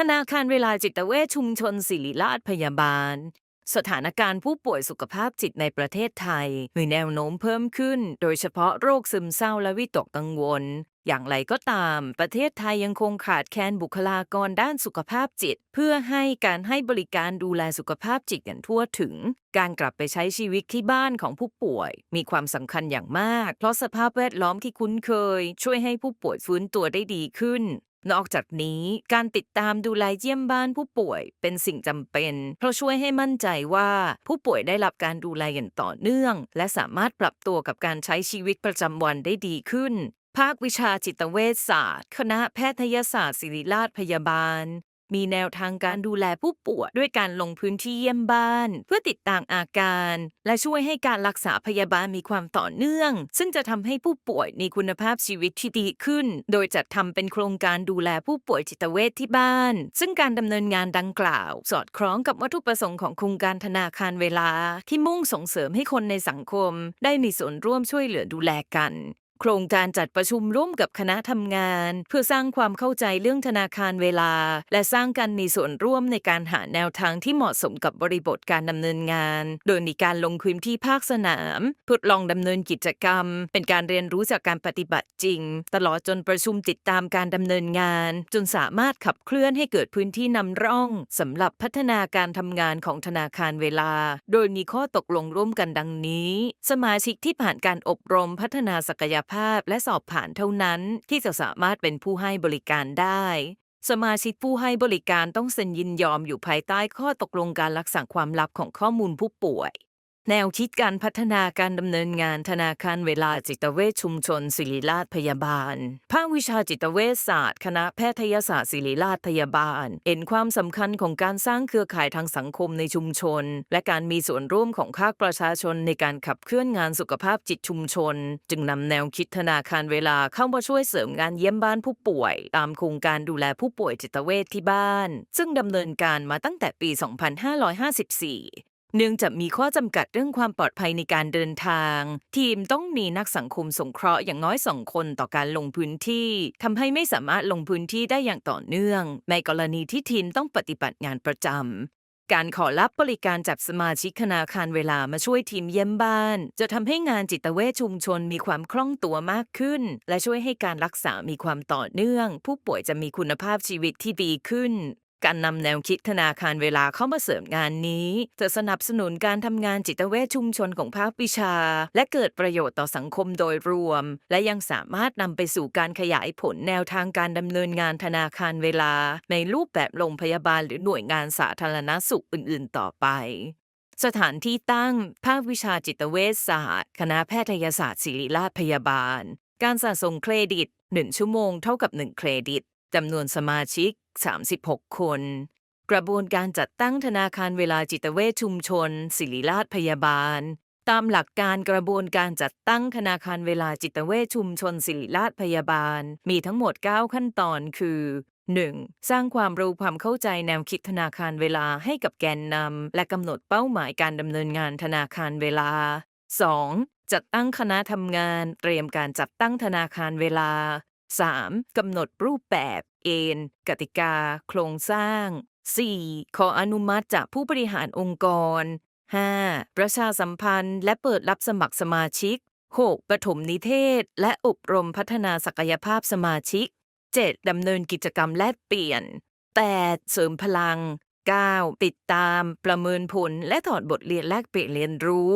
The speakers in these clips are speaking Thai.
ธนาคารเวลาจิตเวชชุมชนศิริราชพยาบาล สถานการณ์ผู้ป่วยสุขภาพจิตในประเทศไทย มีแนวโน้มเพิ่มขึ้น โดยเฉพาะโรคซึมเศร้าและวิตกกังวล อย่างไรก็ตาม ประเทศไทยยังคงขาดแคลนบุคลากรด้านสุขภาพจิต เพื่อให้การให้บริการดูแลสุขภาพจิตอย่างทั่วถึง การกลับไปใช้ชีวิตที่บ้านของผู้ป่วย มีความสำคัญอย่างมาก เพราะสภาพแวดล้อมที่คุ้นเคย ช่วยให้ผู้ป่วยฟื้นตัวได้ดีขึ้น นอกจากนี้การติดตามดูแลเยี่ยมบ้านผู้ป่วยเป็นสิ่งจำเป็น เพราะช่วยให้มั่นใจว่าผู้ป่วยได้รับการดูแลอย่างต่อเนื่อง และสามารถปรับตัวกับการใช้ชีวิตประจำวันได้ดีขึ้น ภาควิชาจิตเวชศาสตร์ คณะแพทยศาสตร์ศิริราชพยาบาล มีแนวทางการดูแลผู้ป่วยด้วยการลงพื้นที่เยี่ยมบ้าน เพื่อติดตามอาการ และช่วยให้การรักษาพยาบาลมีความต่อเนื่อง ซึ่งจะทำให้ผู้ป่วยมีคุณภาพชีวิตที่ดีขึ้น โดยจัดทำเป็นโครงการดูแลผู้ป่วยจิตเวชที่บ้าน ซึ่งการดำเนินงานดังกล่าว สอดคล้องกับวัตถุประสงค์ของโครงการธนาคารเวลา ที่มุ่งส่งเสริมให้คนในสังคม ได้มีส่วนร่วมช่วยเหลือดูแลกัน โครงการจัดประชุมร่วมกับคณะทำงาน เพื่อสร้างความเข้าใจเรื่องธนาคารเวลา และสร้างการมีส่วนร่วมในการหาแนวทางที่เหมาะสมกับบริบทการดำเนินงาน โดยมีการลงพื้นที่ภาคสนามทดลองดำเนินกิจกรรม เป็นการเรียนรู้จากการปฏิบัติจริง ตลอดจนประชุมติดตามการดำเนินงาน จนสามารถขับเคลื่อนให้เกิดพื้นที่นำร่องสำหรับพัฒนาการทำงานของธนาคารเวลา โดยมีข้อตกลงร่วมกันดังนี้ สมาชิกที่ผ่านการอบรมพัฒนาศักยภาพและสอบผ่านเท่านั้นที่จะสามารถเป็นผู้ให้บริการได้ สมาชิกผู้ให้บริการต้องเซ็นยินยอมอยู่ภายใต้ข้อตกลงการรักษาความลับของข้อมูลผู้ป่วย แนวคิดการพัฒนาการดำเนินงานธนาคารเวลาจิตเวชชุมชนศิริราชพยาบาล ภาควิชาจิตเวชศาสตร์ คณะแพทยศาสตร์ศิริราชพยาบาล เห็นความสำคัญของการสร้างเครือข่ายทางสังคมในชุมชน และการมีส่วนร่วมของภาคประชาชนในการขับเคลื่อนงานสุขภาพจิตชุมชน จึงนำแนวคิดธนาคารเวลาเข้ามาช่วยเสริมงานเยี่ยมบ้านผู้ป่วย ตามโครงการดูแลผู้ป่วยจิตเวชที่บ้าน ซึ่งดำเนินการมาตั้งแต่ปี 2554 เนื่องจากมีข้อจำกัดเรื่องความปลอดภัยในการเดินทาง ทีมต้องมีนักสังคมสงเคราะห์อย่างน้อยสองคนต่อการลงพื้นที่ทำให้ไม่สามารถลงพื้นที่ได้อย่างต่อเนื่อง ในกรณีที่ทีมต้องปฏิบัติงานประจำการขอรับบริการจากสมาชิกธนาคารเวลามาช่วยทีมเยี่ยมบ้าน จะทำให้งานจิตเวชชุมชนมีความคล่องตัวมากขึ้น และช่วยให้การรักษามีความต่อเนื่อง ผู้ป่วยจะมีคุณภาพชีวิตที่ดีขึ้น การนำแนวคิดธนาคารเวลาเข้ามาเสริมงานนี้จะสนับสนุนการทำงานจิตเวชชุมชนของภาควิชา และเกิดประโยชน์ต่อสังคมโดยรวม และยังสามารถนำไปสู่การขยายผลแนวทางการดำเนินงานธนาคารเวลา ในรูปแบบโรงพยาบาลหรือหน่วยงานสาธารณสุขอื่น ๆ ต่อไปสถานที่ตั้ง ภาควิชาจิตเวชศาสตร์ คณะแพทยศาสตร์ศิริราชพยาบาล การสะสมเครดิต 1 ชั่วโมงเท่ากับ 1 เครดิต จำนวนสมาชิก 36 คน กระบวนการจัดตั้งธนาคารเวลาจิตเวชชุมชน ศิริราชพยาบาล ตามหลักการกระบวนการจัดตั้งธนาคารเวลาจิตเวชชุมชน ศิริราชพยาบาล มีทั้งหมด 9 ขั้นตอนคือ 1. สร้างความรู้ความเข้าใจแนวคิดธนาคารเวลาให้กับแกนนำและกำหนดเป้าหมายการดำเนินงานธนาคารเวลา 2. จัดตั้งคณะทำงาน เตรียมการจัดตั้งธนาคารเวลา 3. กำหนดรูปแบบเกณฑ์กติกา โครงสร้าง 4. ขออนุมัติจากผู้บริหารองค์กร 5. ประชาสัมพันธ์ และเปิดรับสมัครสมาชิก 6. ปฐมนิเทศ และอบรมพัฒนาศักยภาพสมาชิก 7. ดำเนินกิจกรรมแลกเปลี่ยน 8. เสริมพลัง 9. ติดตาม ประเมินผล และถอดบทเรียนแลกเปลี่ยนเรียนรู้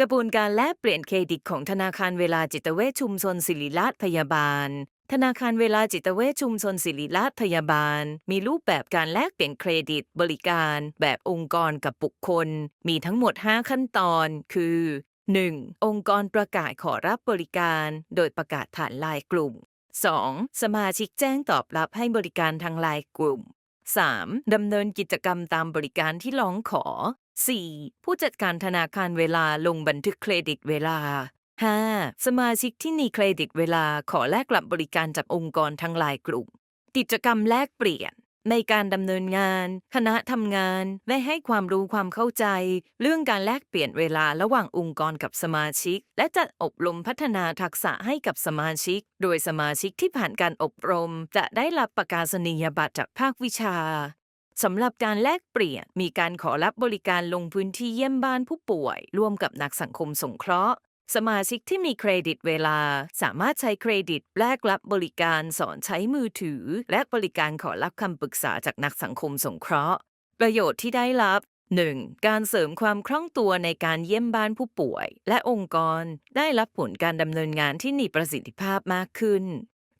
กระบวนการแลกเปลี่ยนเครดิตของธนาคารเวลาจิตเวชชุมชนศิริราชพยาบาล ธนาคารเวลาจิตเวชชุมชนศิริราชพยาบาล มีรูปแบบการแลกเปลี่ยนเครดิต บริการแบบองค์กรกับบุคคล มีทั้งหมด 5 ขั้นตอน คือ 1. องค์กรประกาศขอรับบริการ โดยประกาศผ่านไลน์กลุ่ม 2. สมาชิกแจ้งตอบรับให้บริการทางไลน์กลุ่ม 3. ดำเนินกิจกรรมตามบริการที่ร้องขอ 4. ผู้จัดการธนาคารเวลาลงบันทึกเครดิตเวลา 5. สมาชิกที่มีเครดิตเวลาขอแลกกลับบริการจากองค์กรทางไลายกลุ่ม กิจกรรมแลกเปลี่ยน ในการดำเนินงาน คณะทำงานได้ให้ความรู้ความเข้าใจ เรื่องการแลกเปลี่ยนเวลาระหว่างองค์กรกับสมาชิก และจัดอบรมพัฒนาทักษะให้กับสมาชิก โดยสมาชิกที่ผ่านการอบรม จะได้รับประกาศนียบัตรจากภาควิชาสำหรับการแลกเปลี่ยนมีการขอรับบริการลงพื้นที่เยี่ยมบ้านผู้ป่วย ร่วมกับนักสังคมสงเคราะห์ สมาชิกที่มีเครดิตเวลา สามารถใช้เครดิตแลกรับบริการสอนใช้มือถือ และบริการขอรับคำปรึกษาจากนักสังคมสงเคราะห์ ประโยชน์ที่ได้รับ 1. การเสริมความคล่องตัวในการเยี่ยมบ้านผู้ป่วย และองค์กรได้รับผลการดำเนินงานที่มีประสิทธิภาพมากขึ้น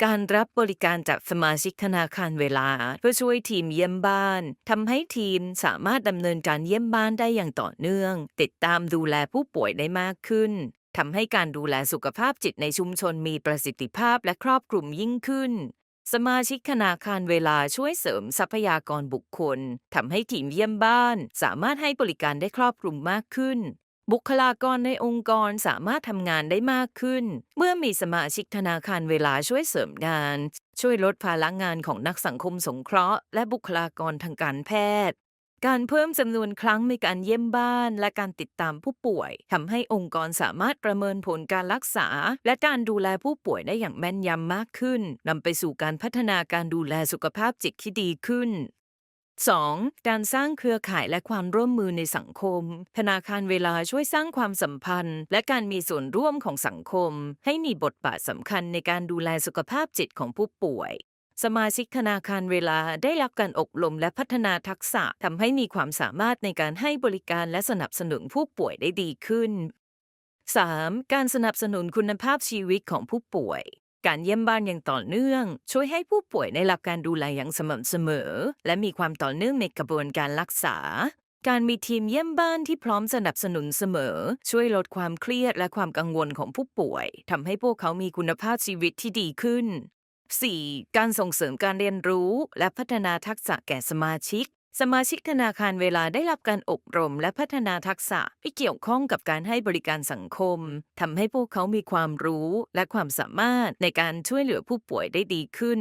การรับบริการจากสมาชิกธนาคารเวลา เพื่อช่วยทีมเยี่ยมบ้านทำให้ทีมสามารถดำเนินการเยี่ยมบ้านได้อย่างต่อเนื่อง ติดตามดูแลผู้ป่วยได้มากขึ้น ทำให้การดูแลสุขภาพจิตในชุมชนมีประสิทธิภาพและครอบคลุมยิ่งขึ้น สมาชิกธนาคารเวลาช่วยเสริมทรัพยากรบุคคลทำให้ทีมเยี่ยมบ้าน สามารถให้บริการได้ครอบคลุมมากขึ้น บุคลากรในองค์กรสามารถทำงานได้มากขึ้น เมื่อมีสมาชิกธนาคารเวลาช่วยเสริมงาน ช่วยลดภาระงานของนักสังคมสงเคราะห์ และบุคลากรทางการแพทย์ การเพิ่มจำนวนครั้งในการเยี่ยมบ้าน และการติดตามผู้ป่วยทำให้องค์กรสามารถประเมินผลการรักษา และการดูแลผู้ป่วยได้อย่างแม่นยำมากขึ้นนำไปสู่การพัฒนาการดูแลสุขภาพจิตที่ดีขึ้น 2. การสร้างเครือข่ายและความร่วมมือในสังคม ธนาคารเวลาช่วยสร้างความสัมพันธ์ และการมีส่วนร่วมของสังคม ให้มีบทบาทสำคัญในการดูแลสุขภาพจิตของผู้ป่วย สมาชิกธนาคารเวลาได้รับการอบรมและพัฒนาทักษะทำให้มีความสามารถในการให้บริการและสนับสนุนผู้ป่วยได้ดีขึ้น 3. การสนับสนุนคุณภาพชีวิตของผู้ป่วย การเยี่ยมบ้านอย่างต่อเนื่อง ช่วยให้ผู้ป่วยได้รับการดูแลอย่างสม่ำเสมอ และมีความต่อเนื่องในกระบวนการรักษา การมีทีมเยี่ยมบ้านที่พร้อมสนับสนุนเสมอ ช่วยลดความเครียดและความกังวลของผู้ป่วยทำให้พวกเขามีคุณภาพชีวิตที่ดีขึ้น 4. การส่งเสริมการเรียนรู้ และพัฒนาทักษะแก่สมาชิก สมาชิกธนาคารเวลาได้รับการอบรม และพัฒนาทักษะที่เกี่ยวข้องกับการให้บริการสังคมทำให้พวกเขามีความรู้และความสามารถในการช่วยเหลือผู้ป่วยได้ดีขึ้น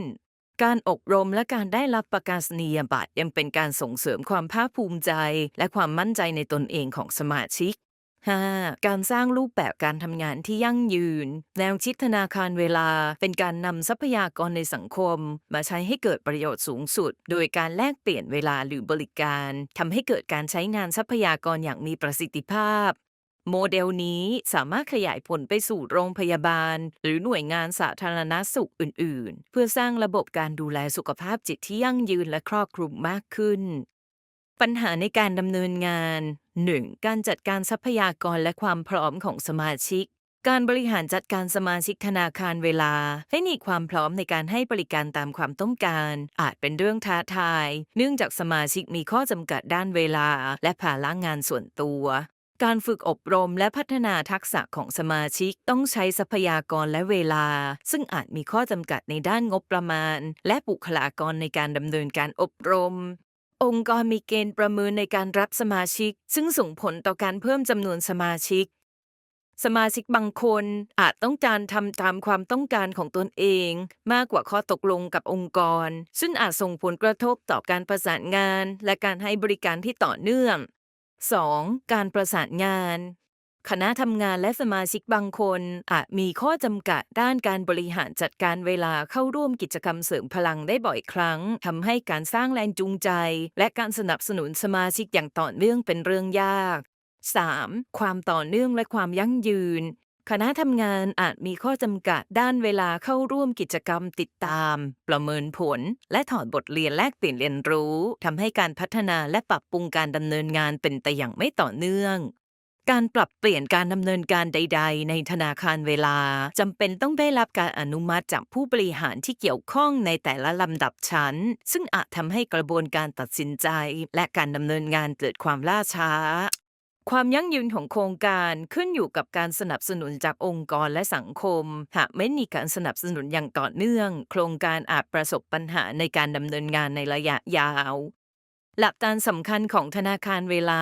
การอบรมและการได้รับประกาศนียบัตรยังเป็นการส่งเสริมความภาคภูมิใจ และความมั่นใจในตนเองของสมาชิก 5. การสร้างรูปแบบการทำงานที่ยั่งยืน แนวคิดธนาคารเวลา เป็นการนำทรัพยากรในสังคม มาใช้ให้เกิดประโยชน์สูงสุด โดยการแลกเปลี่ยนเวลาหรือบริการทำให้เกิดการใช้งานทรัพยากรอย่างมีประสิทธิภาพ โมเดลนี้สามารถขยายผลไปสู่โรงพยาบาล หรือหน่วยงานสาธารณสุขอื่น ๆ เพื่อสร้างระบบการดูแลสุขภาพจิตที่ยั่งยืนและครอบคลุมมากขึ้น ปัญหาในการดำเนินงาน 1. การจัดการทรัพยากรและความพร้อมของสมาชิก การบริหารจัดการสมาชิกธนาคารเวลา ให้มีความพร้อมในการให้บริการตามความต้องการ อาจเป็นเรื่องท้าทาย เนื่องจากสมาชิกมีข้อจำกัดด้านเวลา และภาระงานส่วนตัว การฝึกอบรมและพัฒนาทักษะของสมาชิกต้องใช้ทรัพยากรและเวลา ซึ่งอาจมีข้อจำกัดในด้านงบประมาณ และบุคลากรในการดำเนินการอบรม องค์กรมีเกณฑ์ประเมินในการรับสมาชิก ซึ่งส่งผลต่อการเพิ่มจำนวนสมาชิก สมาชิกบางคนอาจต้องการทำตามความต้องการของตนเอง มากกว่าข้อตกลงกับองค์กร ซึ่งอาจส่งผลกระทบต่อการประสานงาน และการให้บริการที่ต่อเนื่อง 2. การประสานงาน คณะทำงานและสมาชิกบางคนอาจมีข้อจำกัดด้านการบริหารจัดการเวลาเข้าร่วมกิจกรรมเสริมพลังได้บ่อยครั้งทำให้การสร้างแรงจูงใจ และการสนับสนุนสมาชิกอย่างต่อเนื่องเป็นเรื่องยาก 3. ความต่อเนื่องและความยั่งยืน คณะทำงานอาจมีข้อจำกัดด้านเวลาเข้าร่วมกิจกรรมติดตาม ประเมินผล และถอดบทเรียนแลกเปลี่ยนเรียนรู้ทำให้การพัฒนาและปรับปรุงการดำเนินงานเป็นไปอย่างไม่ต่อเนื่อง การปรับเปลี่ยนการดำเนินการใด ๆ ในธนาคารเวลาจำเป็นต้องได้รับการอนุมัติจากผู้บริหารที่เกี่ยวข้องในแต่ละลำดับชั้น ซึ่งอาจทำให้กระบวนการตัดสินใจ และการดำเนินงานเกิดความล่าช้า ความยั่งยืนของโครงการขึ้นอยู่กับการสนับสนุนจากองค์กรและสังคม หากไม่มีการสนับสนุนอย่างต่อเนื่อง โครงการอาจประสบปัญหาในการดำเนินงานในระยะยาว หลักการสำคัญของธนาคารเวลา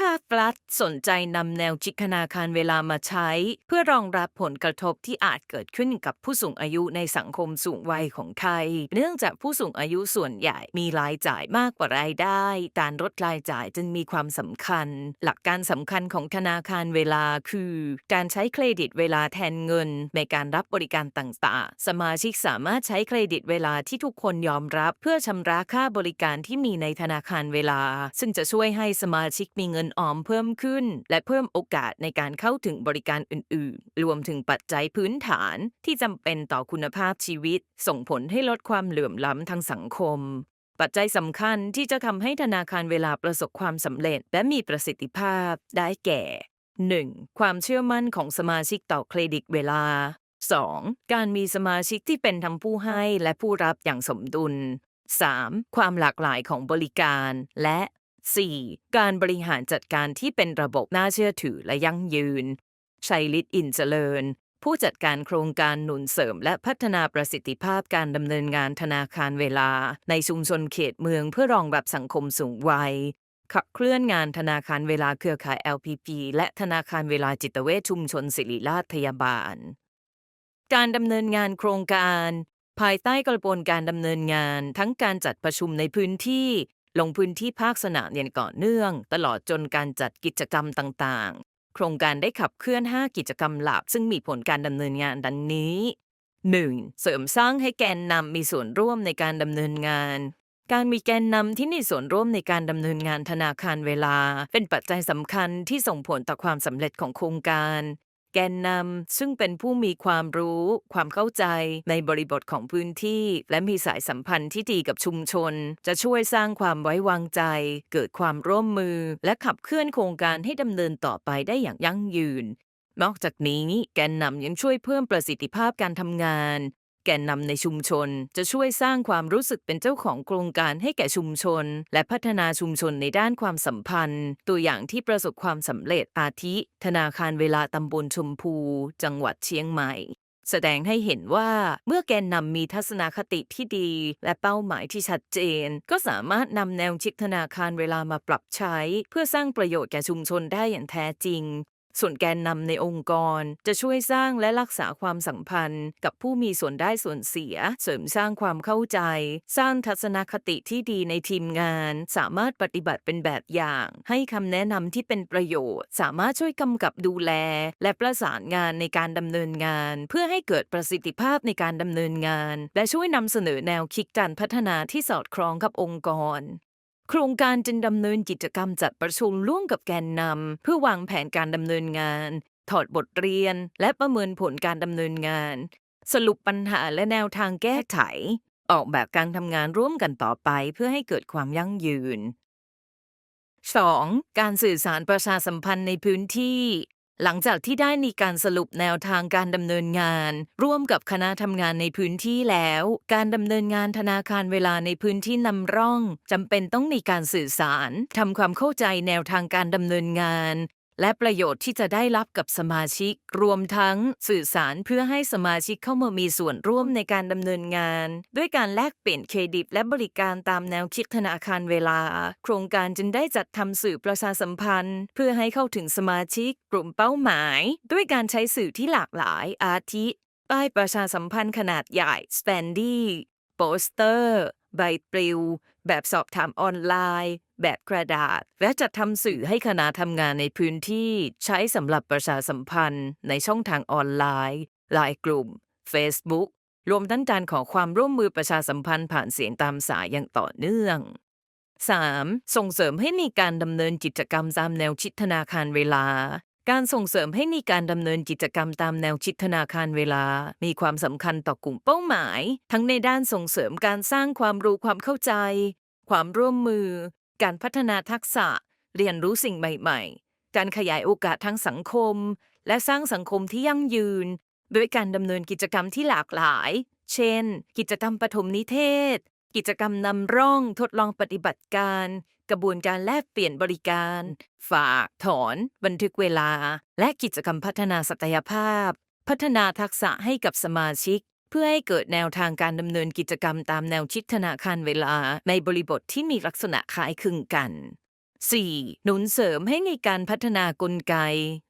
ภาครัฐสนใจนำแนวจิตธนาคารเวลามาใช้ เพื่อรองรับผลกระทบที่อาจเกิดขึ้นกับผู้สูงอายุในสังคมสูงวัยของไทย เนื่องจากผู้สูงอายุส่วนใหญ่มีรายจ่ายมากกว่ารายได้ การลดรายจ่ายจึงมีความสำคัญ หลักการสำคัญของธนาคารเวลาคือ การใช้เครดิตเวลาแทนเงิน ในการรับบริการต่างๆ สมาชิกสามารถใช้เครดิตเวลาที่ทุกคนยอมรับ เพื่อชำระค่าบริการที่มีในธนาคารเวลา ซึ่งจะช่วยให้สมาชิกมีเงินออมเพิ่มขึ้น และเพิ่มโอกาสในการเข้าถึงบริการอื่น ๆ รวมถึงปัจจัยพื้นฐานที่จำเป็นต่อคุณภาพชีวิต ส่งผลให้ลดความเหลื่อมล้ำทางสังคม ปัจจัยสำคัญที่จะทำให้ธนาคารเวลาประสบความสำเร็จ และมีประสิทธิภาพได้แก่ 1. ความเชื่อมั่นของสมาชิกต่อเครดิตเวลา 2. การมีสมาชิกที่เป็นทั้งผู้ให้และผู้รับอย่างสมดุล 3. ความหลากหลายของบริการ และ 4. การบริหารจัดการที่เป็นระบบน่าเชื่อถือและยั่งยืน ชัยฤทธิ์อินเจริญ ผู้จัดการโครงการหนุนเสริม และพัฒนาประสิทธิภาพการดำเนินงานธนาคารเวลา ในชุมชนเขตเมืองเพื่อรองรับสังคมสูงวัย ขับเคลื่อนงานธนาคารเวลาเครือข่าย LPP และธนาคารเวลาจิตเวชชุมชนศิริราชพยาบาล การดำเนินงานโครงการภายใต้กระบวนการดำเนินงานทั้งการจัดประชุมในพื้นที่ ลงพื้นที่ภาคสนามอย่างต่อเนื่อง ตลอดจนการจัดกิจกรรมต่างๆ โครงการได้ขับเคลื่อน 5 กิจกรรมหลัก ซึ่งมีผลการดำเนินงานดังนี้ 1. เสริมสร้างให้แกนนำมีส่วนร่วมในการดำเนินงาน การมีแกนนำที่มีส่วนร่วมในการดำเนินงานธนาคารเวลา เป็นปัจจัยสำคัญที่ส่งผลต่อความสำเร็จของโครงการ แกนนำซึ่งเป็นผู้มีความรู้ ความเข้าใจในบริบทของพื้นที่ และมีสายสัมพันธ์ที่ดีกับชุมชน จะช่วยสร้างความไว้วางใจ เกิดความร่วมมือ และขับเคลื่อนโครงการให้ดำเนินต่อไปได้อย่างยั่งยืนนอกจากนี้แกนนำยังช่วยเพิ่มประสิทธิภาพการทำงาน แกนนำในชุมชน จะช่วยสร้างความรู้สึกเป็นเจ้าของโครงการให้แก่ชุมชน และพัฒนาชุมชนในด้านความสัมพันธ์ ตัวอย่างที่ประสบความสำเร็จอาทิ ธนาคารเวลาตำบลชมพู จังหวัดเชียงใหม่ แสดงให้เห็นว่าเมื่อแกนนำมีทัศนคติที่ดี และเป้าหมายที่ชัดเจน ก็สามารถนำแนวคิดธนาคารเวลามาปรับใช้ เพื่อสร้างประโยชน์แก่ชุมชนได้อย่างแท้จริง ส่วนแกนนำในองค์กร จะช่วยสร้างและรักษาความสัมพันธ์ กับผู้มีส่วนได้ส่วนเสีย เสริมสร้างความเข้าใจ สร้างทัศนคติที่ดีในทีมงาน สามารถปฏิบัติเป็นแบบอย่าง ให้คำแนะนำที่เป็นประโยชน์ สามารถช่วยกำกับดูแล และประสานงานในการดำเนินงาน เพื่อให้เกิดประสิทธิภาพในการดำเนินงาน และช่วยนำเสนอแนวคิดการพัฒนาที่สอดคล้องกับองค์กร โครงการจึงดำเนินกิจกรรมจัดประชุมร่วมกับแกนนำเพื่อวางแผนการดำเนินงาน ถอดบทเรียน และประเมินผลการดำเนินงาน สรุปปัญหาและแนวทางแก้ไข ออกแบบการทำงานร่วมกันต่อไปเพื่อให้เกิดความยั่งยืน 2. การสื่อสารประชาสัมพันธ์ในพื้นที่ หลังจากที่ได้มีการสรุปแนวทางการดำเนินงาน ร่วมกับคณะทำงานในพื้นที่แล้ว การดำเนินงานธนาคารเวลาในพื้นที่นำร่องจำเป็นต้องมีการสื่อสารทำความเข้าใจแนวทางการดำเนินงาน และประโยชน์ที่จะได้รับกับสมาชิก รวมทั้งสื่อสารเพื่อให้สมาชิกเข้ามามีส่วนร่วมในการดำเนินงาน ด้วยการแลกเปลี่ยนเครดิต และบริการตามแนวคิดธนาคารเวลา โครงการจึงได้จัดทำสื่อประชาสัมพันธ์ เพื่อให้เข้าถึงสมาชิก กลุ่มเป้าหมาย ด้วยการใช้สื่อที่หลากหลายอาทิป้ายประชาสัมพันธ์ขนาดใหญ่สแตนดี้โปสเตอร์ใบปลิว แบบสอบถามออนไลน์ แบบกระดาษ และจัดทำสื่อให้คณะทำงานในพื้นที่ใช้สำหรับประชาสัมพันธ์ในช่องทางออนไลน์ไลน์กลุ่ม Facebook รวมทั้งการขอความร่วมมือประชาสัมพันธ์ผ่านเสียงตามสายอย่างต่อเนื่อง 3. ส่งเสริมให้มีการดำเนินกิจกรรมตามแนวคิดธนาคารเวลา การส่งเสริมให้มีการดำเนินกิจกรรมตามแนวคิดธนาคารเวลา มีความสำคัญต่อกลุ่มเป้าหมาย ทั้งในด้านส่งเสริมการสร้างความรู้ความเข้าใจ ความร่วมมือ การพัฒนาทักษะ เรียนรู้สิ่งใหม่ ๆ การขยายโอกาสทางสังคม และสร้างสังคมที่ยั่งยืน โดยการดำเนินกิจกรรมที่หลากหลาย เช่น กิจกรรมปฐมนิเทศ กิจกรรมนำร่องทดลองปฏิบัติการ กระบวนการแลกเปลี่ยนบริการ ฝาก ถอน บันทึกเวลา และกิจกรรมพัฒนาศักยภาพ พัฒนาทักษะให้กับสมาชิก เพื่อให้เกิดแนวทางการดำเนินกิจกรรมตามแนวชิดธนาคารเวลาในบริบทที่มีลักษณะคล้ายคลึงกัน 4. หนุนเสริมให้ในการพัฒนากลไก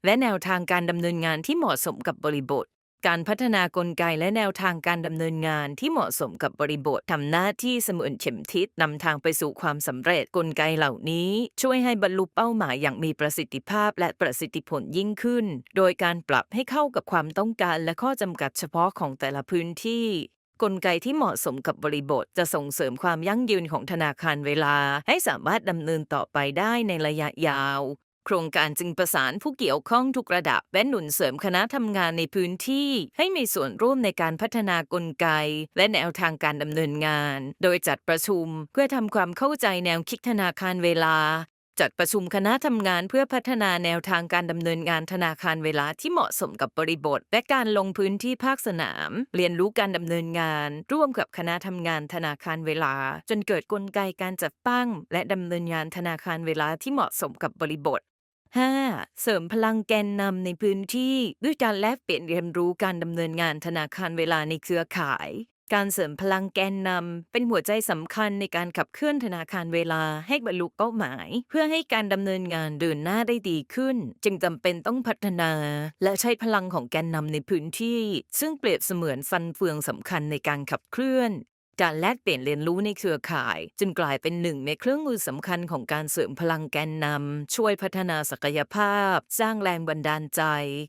และแนวทางการดำเนินงานที่เหมาะสมกับบริบท การพัฒนากลไกและแนวทางการดำเนินงานที่เหมาะสมกับบริบททำหน้าที่เสมือนเข็มทิศนำทางไปสู่ความสำเร็จกลไกเหล่านี้ ช่วยให้บรรลุเป้าหมายอย่างมีประสิทธิภาพและประสิทธิผลยิ่งขึ้น โดยการปรับให้เข้ากับความต้องการและข้อจำกัดเฉพาะของแต่ละพื้นที่กลไกที่เหมาะสมกับบริบทจะส่งเสริมความยั่งยืนของธนาคารเวลา ให้สามารถดำเนินต่อไปได้ในระยะยาว โครงการจึงประสานผู้เกี่ยวข้องทุกระดับและหนุนเสริมคณะทำงานในพื้นที่ ให้มีส่วนร่วมในการพัฒนากลไก และแนวทางการดำเนินงาน โดยจัดประชุมเพื่อทำความเข้าใจแนวคิดธนาคารเวลา จัดประชุมคณะทำงานเพื่อพัฒนาแนวทางการดำเนินงานธนาคารเวลาที่เหมาะสมกับบริบท และการลงพื้นที่ภาคสนาม เรียนรู้การดำเนินงาน ร่วมกับคณะทำงานธนาคารเวลา จนเกิดกลไกการจัดตั้ง และดำเนินงานธนาคารเวลาที่เหมาะสมกับบริบท 5. เสริมพลังแกนนำในพื้นที่ ด้วยการแลกเปลี่ยนเรียนรู้การดำเนินงานธนาคารเวลาในเครือข่าย การเสริมพลังแกนนำเป็นหัวใจสำคัญในการขับเคลื่อนธนาคารเวลาให้บรรลุเป้าหมาย เพื่อให้การดำเนินงานเดินหน้าได้ดีขึ้น จึงจำเป็นต้องพัฒนา และใช้พลังของแกนนำในพื้นที่ ซึ่งเปรียบเสมือนฟันเฟืองสำคัญในการขับเคลื่อนการแลกเปลี่ยนเรียนรู้ในเครือข่าย จึงกลายเป็นหนึ่งในเครื่องมือสำคัญของการเสริมพลังแกนนำช่วยพัฒนาศักยภาพ สร้างแรงบันดาลใจ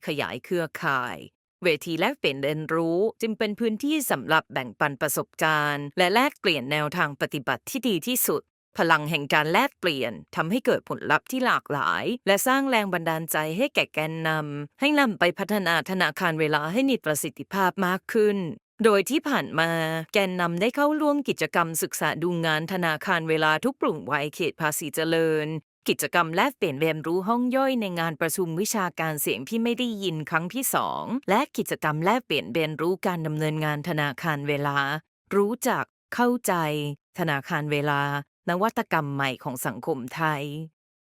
ขยายเครือข่าย เวทีแลกเปลี่ยนเรียนรู้ จึงเป็นพื้นที่สำหรับแบ่งปันประสบการณ์ และแลกเปลี่ยนแนวทางปฏิบัติที่ดีที่สุด พลังแห่งการแลกเปลี่ยนทำให้เกิดผลลัพธ์ที่หลากหลาย และสร้างแรงบันดาลใจให้แก่แกนนำให้นำไปพัฒนาธนาคารเวลาให้มีประสิทธิภาพมากขึ้นโดยที่ผ่านมาแกนนำได้เข้าร่วมกิจกรรมศึกษาดูงานธนาคารเวลาทุกกลุ่มวัยเขตภาษีเจริญ กิจกรรมแลกเปลี่ยนเรียนรู้ห้องย่อยในงานประชุมวิชาการเสียงที่ไม่ได้ยินครั้งที่สองและกิจกรรมแลกเปลี่ยนเรียนรู้การดำเนินงานธนาคารเวลา รู้จัก เข้าใจ ธนาคารเวลา นวัตกรรมใหม่ของสังคมไทย